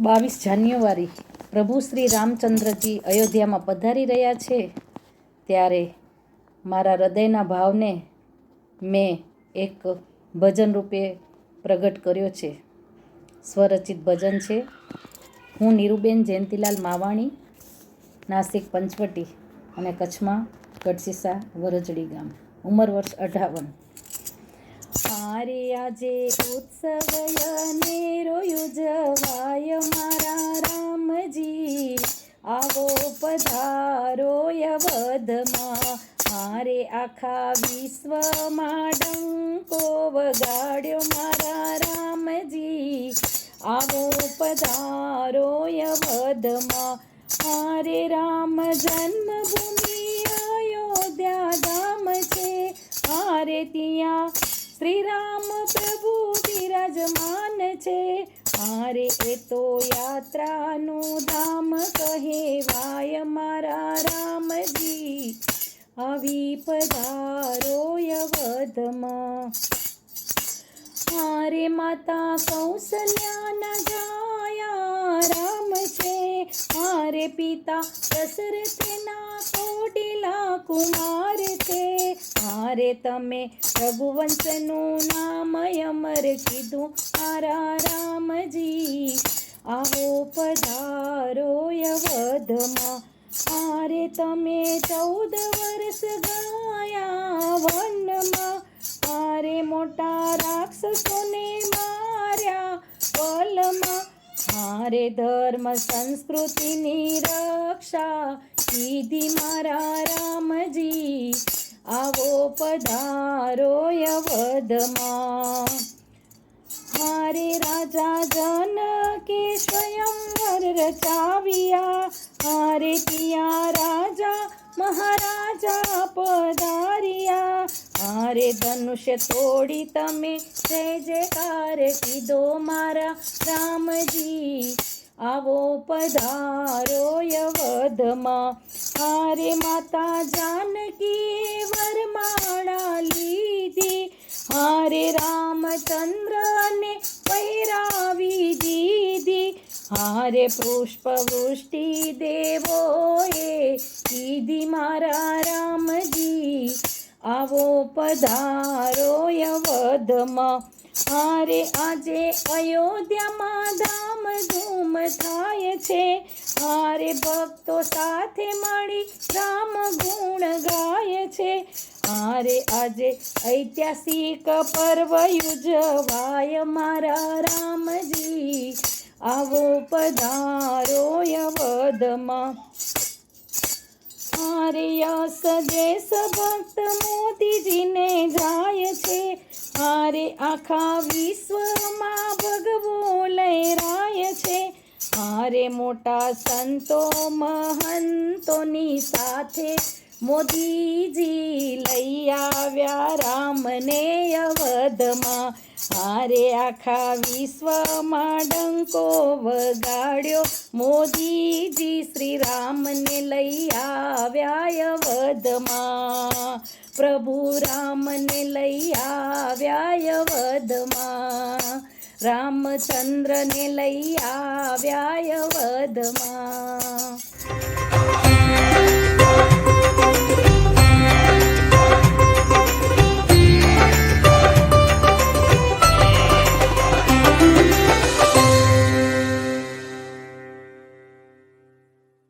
બાવીસ જાન્યુઆરી પ્રભુ શ્રી રામચંદ્રજી અયોધ્યામાં પધારી રહ્યા છે, ત્યારે મારા હૃદયના ભાવને મેં એક ભજન રૂપે પ્રગટ કર્યો છે. સ્વરચિત ભજન છે. હું નીરુબેન જયંતિલાલ માવાણી, નાસિક પંચવટી અને કચ્છમાં ગઢસીસા વરજડી ગામ, ઉંમર વર્ષ અઢાવન. મારે આજે ઉત્સવ અનેરો યુજવાય મારા રામજી આવો પધારો યવધમાં મારે આખા વિશ્વમાં ડંકો વગાડ્યો મારા રામજી આવો પધારો યવધમાં મારે રામ જન્મભૂમિ અયોધ્યા ધામ છે મારે ત્યાં શ્રી રામ પ્રભુ બિરાજમાન છે. મારે એ તો યાત્રાનું ધામ કહેવાય મારા રામજી. આવી પધારો યવધમાં. મારે માતા કૌશલ્યાના જાયા રામ છે. મારે પિતા દશરથના કોટિલા કુમાર મારે તમે રઘુવંશનું નામ અમર કીધું. મારા રામજી, આવો પધારો યવધમાં. મારે તમે ચૌદ વર્ષ ગયા વનમાં. મારે મોટા રાક્ષસોને માર્યા વલમાં. મારે ધર્મ સંસ્કૃતિની રક્ષા કીધી મારા રામજી. આવો પધારો યવધમાં મારે રાજા જનકે સ્વયંવર રચાવ્યા. મારે ત્યાં રાજા મહારાજા પધાર્યા. મારે ધનુષ તોડી તમે જય જયકાર કીધો મારા રામજી. આવો પધારો યવધમાં હારે માતા જાનકી વરમાળા લીધી. મારે રામચંદ્રને પહેરાવી દીધી. હારે પુષ્પ વૃષ્ટિ દેવોએ કીધી મારા રામજી. આવો પધારો યવધમાં મારે આજે અયોધ્યામાં ધામ ધૂમ થાય છે. મારે ભક્તો સાથે મળી રામ ગુણ ગાય છે. મારે આજે ઐતિહાસિક પર્વ યુજવાય મારા રામજી. આવો પધારો યવદમાં. મારે યસ દેશ ભક્ત મોદીજીને જાય છે. મારે આખા વિશ્વમાં ભગવો લહેરાય છે. મારે મોટા સંતો, મહંતોની સાથે મોદીજી લઈ આવ્યા રામને અવધમાં. હારે આખા વિશ્વમાં ડંકો વગાડ્યો. મોદીજી શ્રી રામને લઈ આવ્યા અવધમાં. પ્રભુ રામને લઈ આવ્યા અવધમાં રામચંદ્રને લઈ આવ્યા અવધમાં